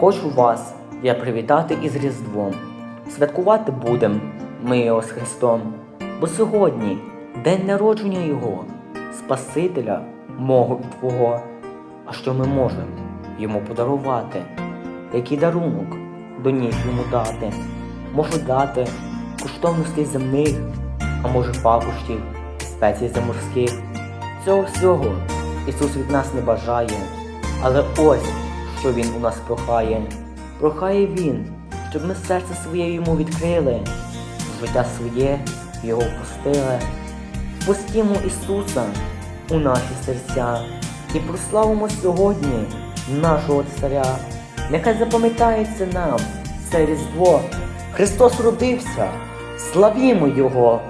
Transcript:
хочу вас я привітати із Різдвом. Святкувати будем ми його з Христом, бо сьогодні день народження Його, Спасителя мого і Твого. А що ми можемо йому подарувати? Який дарунок до ніг йому дати? Можу дати коштовностей земних, а може пахощів, спецій заморських. Цього всього Ісус від нас не бажає, але ось що Він у нас прохає. Прохає Він, щоб ми серце своє йому відкрили, життя своє його впустили. Впустімо Ісуса у наші серця і прославимо сьогодні нашого Царя. Нехай запам'ятається нам це Різдво. Христос родився, славімо Його!